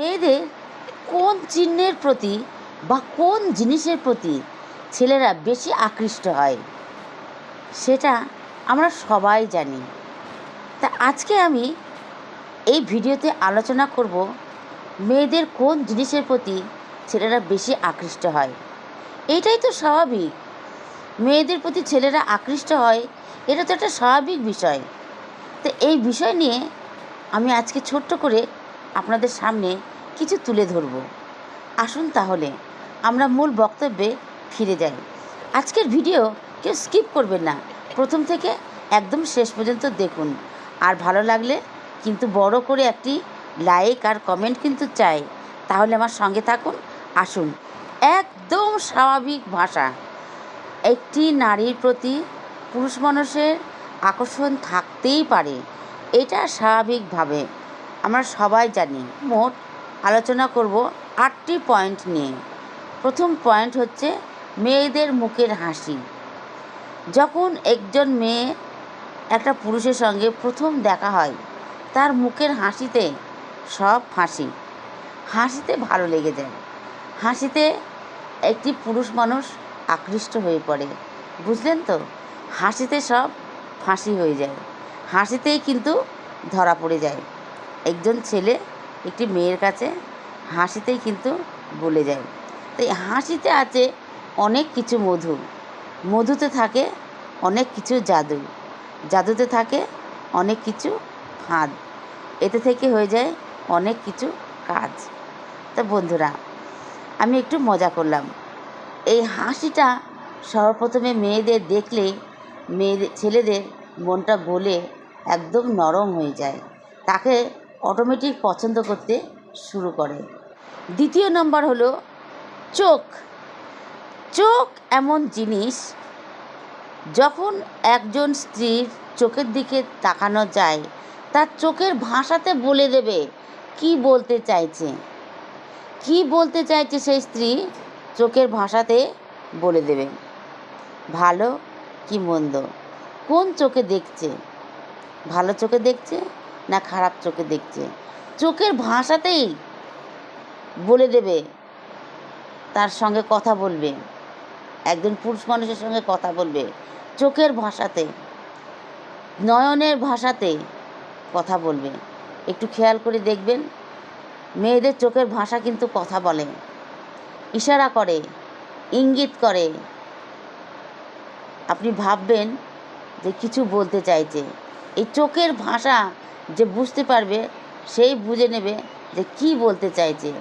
মেয়েদের কোন চিহ্নের প্রতি বা কোন জিনিসের প্রতি ছেলেরা বেশি আকৃষ্ট হয়? সেটা আমরা সবাই জানি। তা আজকে আমি এই ভিডিওতে আলোচনা করব মেয়েদের কোন জিনিসের প্রতি ছেলেরা বেশি আকৃষ্ট হয়। এটাই তো স্বাভাবিক। মেয়েদের প্রতি ছেলেরা আকৃষ্ট হয়, এটা তো একটা স্বাভাবিক বিষয়। তো এই বিষয় নিয়ে আমি আজকে ছোট্ট করে আপনাদের সামনে কিছু তুলে ধরব। আসুন তাহলে, আমরা মূল বক্তব্যে ফিরে যাই। আজকের ভিডিও কেউ স্কিপ করবেন না। প্রথম থেকে একদম শেষ পর্যন্ত দেখুন। আর ভালো লাগলে কিন্তু বড় করে একটি লাইক আর কমেন্ট কিন্তু চাই। তাহলে আমার সঙ্গে থাকুন, আসুন। একদম স্বাভাবিক ভাষা। একটি নারীর প্রতি পুরুষ মানুষের আকর্ষণ থাকতেই পারে। এটা স্বাভাবিকভাবে। আমরা সবাই জানি, মোট আলোচনা করব আটটি পয়েন্ট নিয়ে। প্রথম পয়েন্ট হচ্ছে মেয়েদের মুখের হাসি। যখন একজন মেয়ে একটা পুরুষের সঙ্গে প্রথম দেখা হয়, তার মুখের হাসিতে সব হাসি। হাসিতে ভালো লেগে যায়। হাসিতে একটি পুরুষ মানুষ আকৃষ্ট হয়ে পড়ে। বুঝলেন তো? হাসিতে সব ফাঁসি হয়ে যায়। হাসিতেই কিন্তু ধরা পড়ে যায়। একজন ছেলে একটি মেয়ের কাছে হাসিতেই কিন্তু বলে যায়। তাই হাসিতে আছে অনেক কিছু মধু। মধুতে থাকে অনেক কিছু জাদু। জাদুতে থাকে অনেক কিছু ফাঁদ। এতে থেকে হয়ে যায় অনেক কিছু কাজ। তো বন্ধুরা, আমি একটু মজা করলাম। এই হাসিটা সর্বপ্রথমে মেয়েদের দেখলে মেয়েদের, ছেলেদের মনটা গলে একদম নরম হয়ে যায়। তাকে অটোমেটিক পছন্দ করতে শুরু করে। দ্বিতীয় নম্বর হলো চোখ। চোখ এমন জিনিস যখন একজন স্ত্রীর চোখের দিকে তাকানো যায়, তার চোখের ভাষাতে বলে দেবে, কি বলতে চাইছে? কি বলতে চাইছে সেই স্ত্রী চোখের ভাষাতে বলে দেবে, ভালো কি মন্দ? কোন চোখে দেখছে? ভালো চোখে দেখছে? না খারাপ চোখে দেখছে। চোখের ভাষাতেই বলে দেবে, তার সঙ্গে কথা বলবে। একজন পুরুষ মানুষের সঙ্গে কথা বলবে। চোখের ভাষাতে, নয়নের ভাষাতে কথা বলবে। একটু খেয়াল করে দেখবেন, মেয়েদের চোখের ভাষা কিন্তু কথা বলে। ইশারা করে, ইঙ্গিত করে। আপনি ভাববেন যে কিছু বলতে চাইছে। এই চোখের ভাষা যে বুঝতে পারবে, সেই বুঝে নেবে যে কি বলতে চাইছে,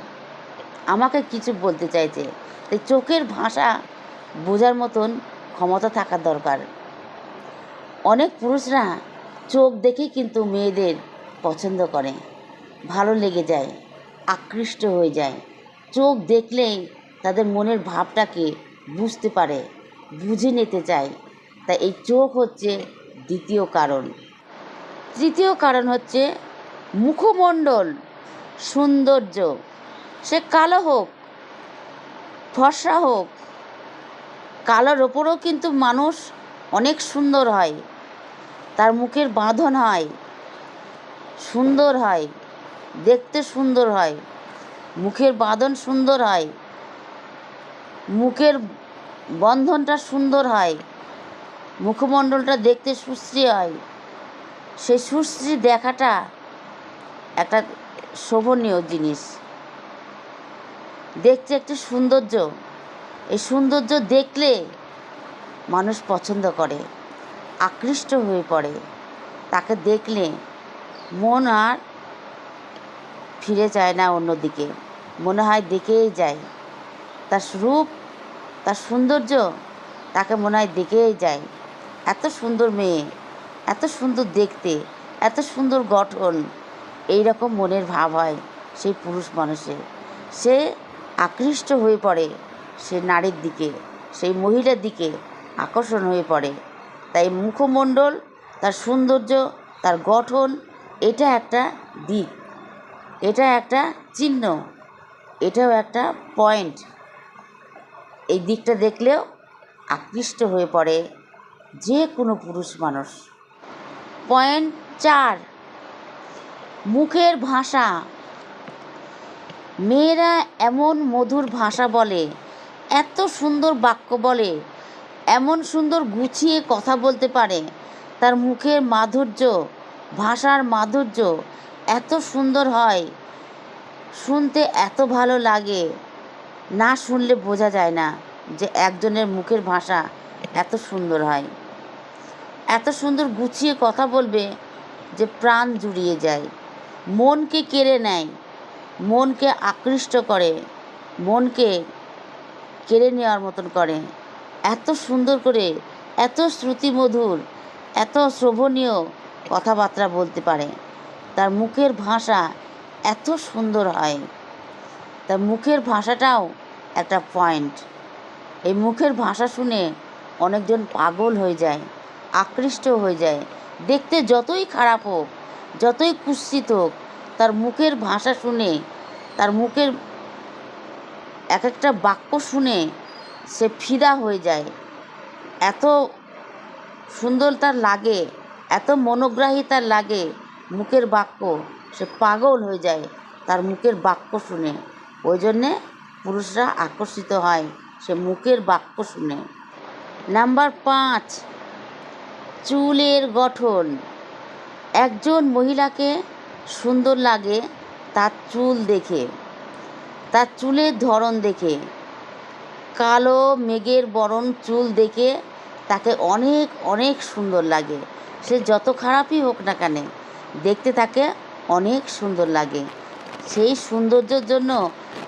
আমাকে কিছু বলতে চাইছে। তাই চোখের ভাষা বোঝার মতন ক্ষমতা থাকা দরকার। অনেক পুরুষরা চোখ দেখে কিন্তু মেয়েদের পছন্দ করে। ভালো লেগে যায়, আকৃষ্ট হয়ে যায়। চোখ দেখলেই তাদের মনের ভাবটাকে বুঝতে পারে, বুঝে নিতে চায়। তাই এই চোখ হচ্ছে দ্বিতীয় কারণ। তৃতীয় কারণ হচ্ছে মুখমণ্ডল সৌন্দর্য। সে কালো হোক, ফর্সা হোক, কালোর ওপরেও কিন্তু মানুষ অনেক সুন্দর হয়। তার মুখের বাঁধন হয়, সুন্দর হয়, দেখতে সুন্দর হয়, মুখের বাঁধন সুন্দর হয়, মুখের বন্ধনটা সুন্দর হয়, মুখমণ্ডলটা দেখতে সুশ্রী হয়। সেই সুশ্রী দেখাটা একটা শোভনীয় জিনিস। দেখতে একটি সৌন্দর্য। এই সৌন্দর্য দেখলে মানুষ পছন্দ করে, আকৃষ্ট হয়ে পড়ে। তাকে দেখলে মন আর ফিরে যায় না অন্যদিকে। মনে হয় দেখেই যায়। তার রূপ, তার সৌন্দর্য তাকে মনে হয় দেখেই যায়। এত সুন্দর মেয়ে। এত সুন্দর দেখতে, এত সুন্দর গঠন এই রকম মনের ভাব হয় সেই পুরুষ মানুষের। সে আকৃষ্ট হয়ে পড়ে সে নারীর দিকে, সেই মহিলার দিকে আকর্ষণ হয়ে পড়ে। তাই মুখমণ্ডল, তার সৌন্দর্য, তার গঠন, এটা একটা দিক, এটা একটা চিহ্ন, এটাও একটা পয়েন্ট। এই দিকটা দেখলেও আকৃষ্ট হয়ে পড়ে যে কোনো পুরুষ মানুষ। পয়েন্ট চার। মুখের ভাষা। মেয়েরা এমন মধুর ভাষা বলে, এত সুন্দর বাক্য বলে, এমন সুন্দর গুছিয়ে কথা বলতে পারে। তার মুখের মাধুর্য, ভাষার মাধুর্য এত সুন্দর হয়, শুনতে এত ভালো লাগে। না শুনলে বোঝা যায় না যে একজনের মুখের ভাষা এত সুন্দর হয়। এত সুন্দর গুছিয়ে কথা বলবে যে প্রাণ জুড়িয়ে যায়। মনকে কেড়ে নেয়, মনকে আকৃষ্ট করে, মনকে কেড়ে নেওয়ার মতন করে। এত সুন্দর করে, এত শ্রুতিমধুর, এত শ্রবণীয় কথাবার্তা বলতে পারে। তার মুখের ভাষা এত সুন্দর হয়। তার মুখের ভাষাটাও একটা পয়েন্ট এই মুখের ভাষা শুনে অনেকজন পাগল হয়ে যায়। আকৃষ্ট হয়ে যায়। দেখতে যতই খারাপ হোক, যতই কুৎসিত হোক, তার মুখের ভাষা শুনে, তার মুখের এক একটা বাক্য শুনে সে ফিদা হয়ে যায়। এত সুন্দর তার লাগে, এত মনোগ্রাহী তার লাগে মুখের বাক্য, সে পাগল হয়ে যায় তার মুখের বাক্য শুনে। ওই জন্যে পুরুষরা আকর্ষিত হয় সে মুখের বাক্য শুনে। নাম্বার পাঁচ চুলের গঠন। একজন মহিলাকে সুন্দর লাগে তার চুল দেখে, তার চুলের ধরন দেখে। কালো মেঘের বরণ চুল দেখে তাকে অনেক অনেক সুন্দর লাগে। সে যত খারাপই হোক না কেন, দেখতে তাকে অনেক সুন্দর লাগে। সেই সৌন্দর্যের জন্য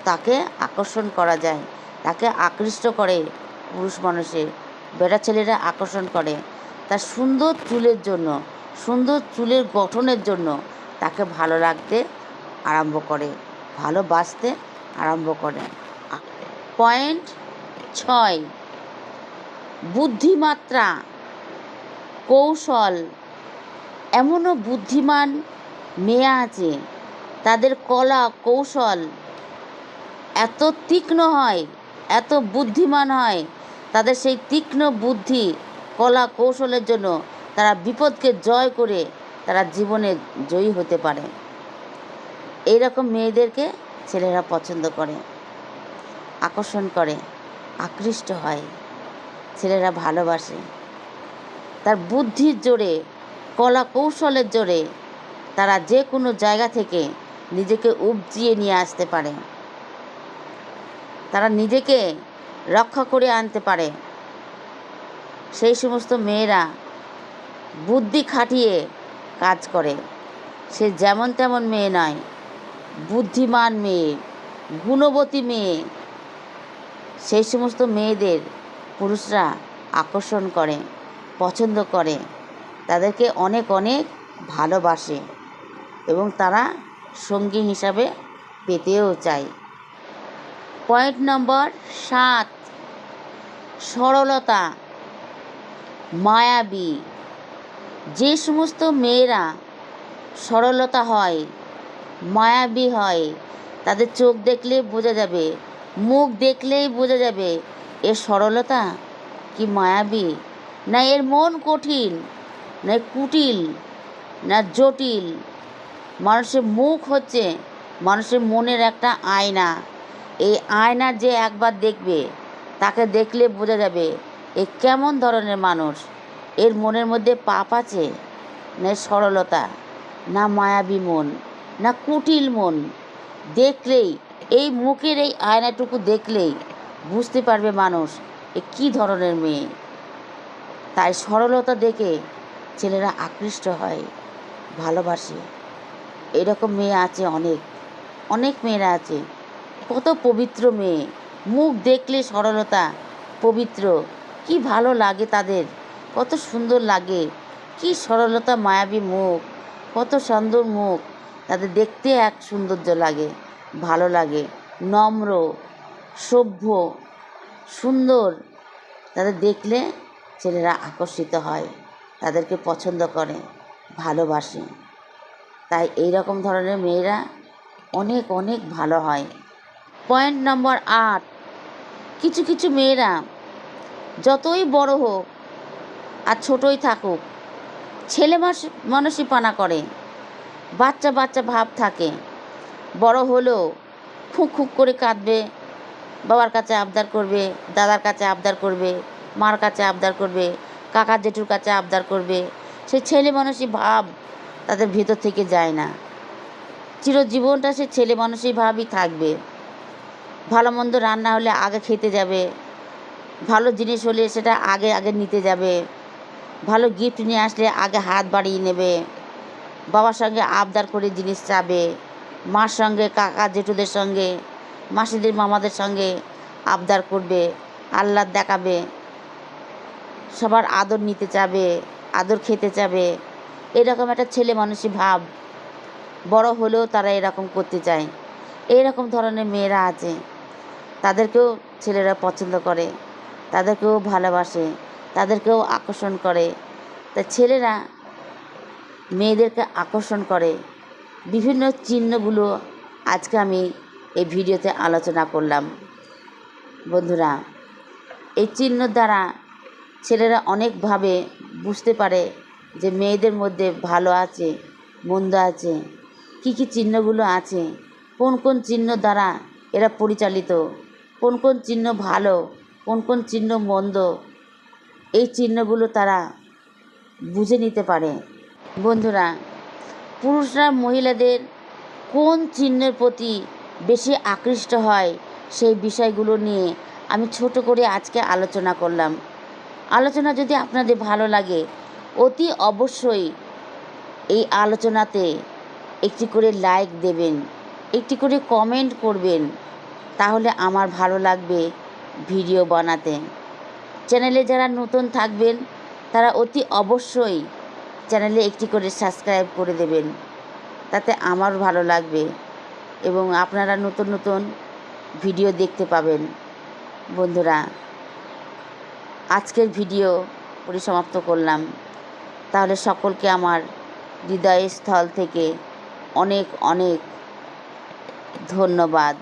তাকে আকর্ষণ করা যায়। তাকে আকৃষ্ট করে পুরুষ মানুষের বেটা ছেলেরা আকর্ষণ করে। তার সুন্দর চুলের জন্য, সুন্দর চুলের গঠনের জন্য তাকে ভালো লাগতে আরম্ভ করে ভালোবাসতে আরম্ভ করে। পয়েন্ট ছয়, বুদ্ধিমাত্রা, কৌশল। এমনও বুদ্ধিমান মেয়ে আছে, তাদের কলা, কৌশল এত তীক্ষ্ণ হয়, এত বুদ্ধিমান হয়, তাদের সেই তীক্ষ্ণ বুদ্ধি কলা কৌশলের জন্য তারা বিপদকে জয় করে তারা জীবনে জয়ী হতে পারে। এইরকম মেয়েদেরকে ছেলেরা পছন্দ করে, আকর্ষণ করে, আকৃষ্ট হয়, ছেলেরা ভালোবাসে। তার বুদ্ধির জোরে, কলা কৌশলের জোরে তারা যে কোনো জায়গা থেকে নিজেকে উপজিয়ে নিয়ে আসতে পারে। তারা নিজেকে রক্ষা করে আনতে পারে। সেই সমস্ত মেয়েরা বুদ্ধি খাটিয়ে কাজ করে। সে যেমন তেমন মেয়ে নয়, বুদ্ধিমান মেয়ে, গুণবতী মেয়ে। সেই সমস্ত মেয়েদের পুরুষরা আকর্ষণ করে, পছন্দ করে, তাদেরকে অনেক অনেক ভালোবাসে এবং তারা সঙ্গী হিসাবে পেতেও চায়। পয়েন্ট নম্বর সাত, সরলতা। মায়াবী। যে সমস্ত মেয়েরা সরলতা হয়, মায়াবী হয়, তাদের চোখ দেখলে বোঝা যাবে, মুখ দেখলেই বোঝা যাবে এর সরলতা কি মায়াবী? না এর মন কঠিন, না কুটিল, না জটিল। মানুষের মুখ হচ্ছে মানুষের মনের একটা আয়না। এই আয়না যে একবার দেখবে, তাকে দেখলে বোঝা যাবে এ কেমন ধরনের মানুষ? এর মনের মধ্যে পাপ আছে? না সরলতা? না মায়াবী মন? না কুটিল মন? দেখলেই, এই মুখের এই আয়নাটুকু দেখলেই বুঝতে পারবে মানুষ এ কী ধরনের মেয়ে। তাই সরলতা দেখে ছেলেরা আকৃষ্ট হয়, ভালোবাসে। এরকম মেয়ে আছে অনেক। অনেক মেয়েরা আছে। কত পবিত্র মেয়ে। মুখ দেখলে সরলতা, পবিত্র। কি ভালো লাগে তাদের। কত সুন্দর লাগে। কি সরলতা মায়াবী মুখ। কত সুন্দর মুখ। তাদের দেখতে এক সৌন্দর্য লাগে, ভালো লাগে, নম্র, সভ্য, সুন্দর। তাদের দেখলে ছেলেরা আকর্ষিত হয়, তাদেরকে পছন্দ করে, ভালোবাসে। তাই এই রকম ধরনের মেয়েরা অনেক অনেক ভালো হয়। পয়েন্ট নম্বর আট, কিছু কিছু মেয়েরা যতই বড় হোক আর ছোটই থাকুক, ছেলে মানুষই পানা করে, বাচ্চা বাচ্চা ভাব থাকে। বড় হলেও খুঁক খুঁক করে কাঁদবে, বাবার কাছে আবদার করবে, দাদার কাছে আবদার করবে, মার কাছে আবদার করবে কাকা জেঠুর কাছে আবদার করবে। সে ছেলে মানুষই ভাব তাদের ভেতর থেকে যায় না। চিরজীবনটা সে ছেলে মানুষই ভাবই থাকবে। ভালো মন্দ রান্না হলে আগে খেতে যাবে ভালো জিনিস হলে সেটা আগে আগে নিতে যাবে। ভালো গিফট নিয়ে আসলে আগে হাত বাড়িয়ে নেবে। বাবার সঙ্গে আবদার করে জিনিস চাবে। মার সঙ্গে, কাকা জেঠুদের সঙ্গে, মাসিদের মামাদের সঙ্গে আবদার করবে, আহ্লাদ দেখাবে, সবার আদর নিতে চাবে, আদর খেতে চাবে। এরকম একটা ছেলে মানুষই ভাব। বড় হলেও তারা এরকম করতে চায়। এইরকম ধরনের মেয়েরা আছে। তাদেরকেও ছেলেরা পছন্দ করে। তাদেরকেও ভালোবাসে, তাদেরকেও আকর্ষণ করে। তা ছেলেরা মেয়েদেরকে আকর্ষণ করে। বিভিন্ন চিহ্নগুলো আজকে আমি এই ভিডিওতে আলোচনা করলাম। বন্ধুরা, এই চিহ্ন দ্বারা ছেলেরা অনেকভাবে বুঝতে পারে যে মেয়েদের মধ্যে ভালো আছে, মন্দ আছে, কী কী চিহ্নগুলো আছে, কোন কোন চিহ্ন দ্বারা এরা পরিচালিত, কোন কোন চিহ্ন ভালো কোন কোন চিহ্ন মন্দ, এই চিহ্নগুলো তারা বুঝে নিতে পারে। বন্ধুরা, পুরুষরা মহিলাদের কোন চিহ্নের প্রতি বেশি আকৃষ্ট হয় সেই বিষয়গুলো নিয়ে আমি ছোট করে আজকে আলোচনা করলাম। আলোচনা যদি আপনাদের ভালো লাগে, অতি অবশ্যই এই আলোচনাতে একটি করে লাইক দেবেন, একটি করে কমেন্ট করবেন, তাহলে আমার ভালো লাগবে। ভিডিও বানাতে। চ্যানেলে যারা নতুন থাকবেন, তারা অতি অবশ্যই চ্যানেলে একটি করে সাবস্ক্রাইব করে দেবেন। তাতে আমার ভালো লাগবে এবং আপনারা নতুন নতুন ভিডিও দেখতে পাবেন। বন্ধুরা, আজকের ভিডিও পরিসমাপ্ত করলাম। তাহলে সকলকে আমার হৃদয়স্থল থেকে অনেক অনেক ধন্যবাদ।